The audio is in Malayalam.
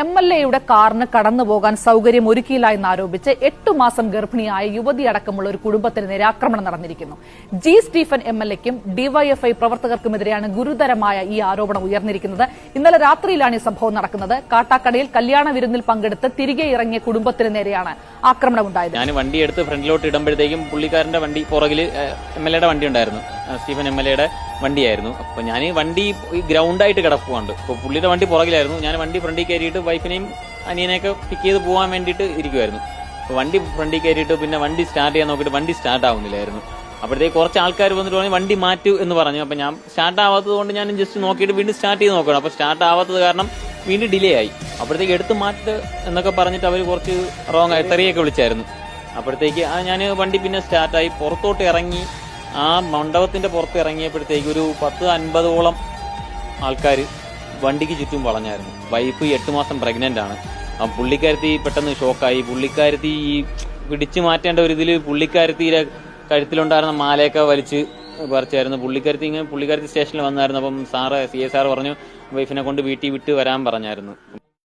എം എൽ എയുടെ കാറിന് കടന്നുപോകാൻ സൌകര്യം ഒരുക്കിയില്ല എന്നാരോപിച്ച് എട്ടു മാസം ഗർഭിണിയായ യുവതി അടക്കമുള്ള ഒരു കുടുംബത്തിന് നേരെ ആക്രമണം നടന്നിരിക്കുന്നു. ജി സ്റ്റീഫൻ എം എൽ എക്കും ഡിവൈഎഫ്ഐ പ്രവർത്തകർക്കുമെതിരെയാണ് ഗുരുതരമായ ഈ ആരോപണം ഉയർന്നിരിക്കുന്നത്. ഇന്നലെ രാത്രിയിലാണ് ഈ സംഭവം നടക്കുന്നത്. കാട്ടാക്കടയിൽ കല്യാണ വിരുന്നിൽ പങ്കെടുത്ത് തിരികെ ഇറങ്ങിയ കുടുംബത്തിന് നേരെയാണ് ആക്രമണം ഉണ്ടായത് ഞാൻ വണ്ടി എടുത്ത് ഫ്രണ്ടിലോട്ട് ഇടുമ്പോഴത്തേക്കും പുള്ളിക്കാരന്റെ വണ്ടി പുറകിൽ എം എൽ എയുടെ വണ്ടി ഉണ്ടായിരുന്നു. സ്റ്റീഫൻ എം എൽ എയുടെ വണ്ടിയായിരുന്നു. അപ്പൊ ഞാൻ ഈ വണ്ടി ഈ ഗ്രൗണ്ടായിട്ട് കിടപ്പുണ്ട്. അപ്പൊ പുള്ളിയുടെ വണ്ടി പുറകിലായിരുന്നു. ഞാൻ വണ്ടി ഫ്രണ്ടിൽ കയറിയിട്ട് വൈഫിനെയും അനിയനെയൊക്കെ പിക്ക് ചെയ്ത് പോകാൻ വേണ്ടിയിട്ട് ഇരിക്കുമായിരുന്നു അപ്പൊ വണ്ടി ഫ്രണ്ടിൽ കയറിയിട്ട് പിന്നെ വണ്ടി സ്റ്റാർട്ട് ചെയ്യാൻ നോക്കിയിട്ട് വണ്ടി സ്റ്റാർട്ട് ആവുന്നില്ലായിരുന്നു. അപ്പോഴത്തേക്ക് കുറച്ച് ആൾക്കാർ വന്നിട്ട് പറഞ്ഞു വണ്ടി മാറ്റു എന്ന് പറഞ്ഞു. അപ്പൊ ഞാൻ സ്റ്റാർട്ട് ആവാത്തത് കൊണ്ട് ഞാൻ ജസ്റ്റ് നോക്കിയിട്ട് വീണ്ടും സ്റ്റാർട്ട് ചെയ്ത് നോക്കണം അപ്പൊ സ്റ്റാർട്ട് ആവാത്തത് കാരണം വീണ്ടും ഡിലേ ആയി. അപ്പോഴത്തേക്ക് എടുത്ത് മാറ്റ് എന്നൊക്കെ പറഞ്ഞിട്ട് അവർ കുറച്ച് റോങ് തെറിയൊക്കെ വിളിച്ചായിരുന്നു. അപ്പോഴത്തേക്ക് ഞാൻ വണ്ടി പിന്നെ സ്റ്റാർട്ടായി പുറത്തോട്ട് ഇറങ്ങി ആ മണ്ഡപത്തിന്റെ പുറത്ത് ഇറങ്ങിയപ്പോഴത്തേക്ക് ഒരു പത്ത് അൻപതോളം ആൾക്കാർ വണ്ടിക്ക് ചുറ്റും വളഞ്ഞായിരുന്നു. വൈഫ് എട്ട് മാസം പ്രഗ്നന്റ് ആണ്. ആ പുള്ളിക്കാരത്തി പെട്ടെന്ന് ഷോക്കായി പുള്ളിക്കാരത്തി ഈ പിടിച്ചു മാറ്റേണ്ട ഒരു ഇതിൽ പുള്ളിക്കാരത്തിയുടെ കഴുത്തിലുണ്ടായിരുന്ന മാലയൊക്കെ വലിച്ച് പറിച്ചായിരുന്നു. പുള്ളിക്കാരത്തി ഇങ്ങനെ പുള്ളിക്കാരത്തി സ്റ്റേഷനിൽ വന്നായിരുന്നു. അപ്പം സാറ് സി എ സാർ പറഞ്ഞു വൈഫിനെ കൊണ്ട് വീട്ടിൽ വിട്ട് വരാൻ പറഞ്ഞായിരുന്നു.